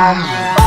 ค่ะ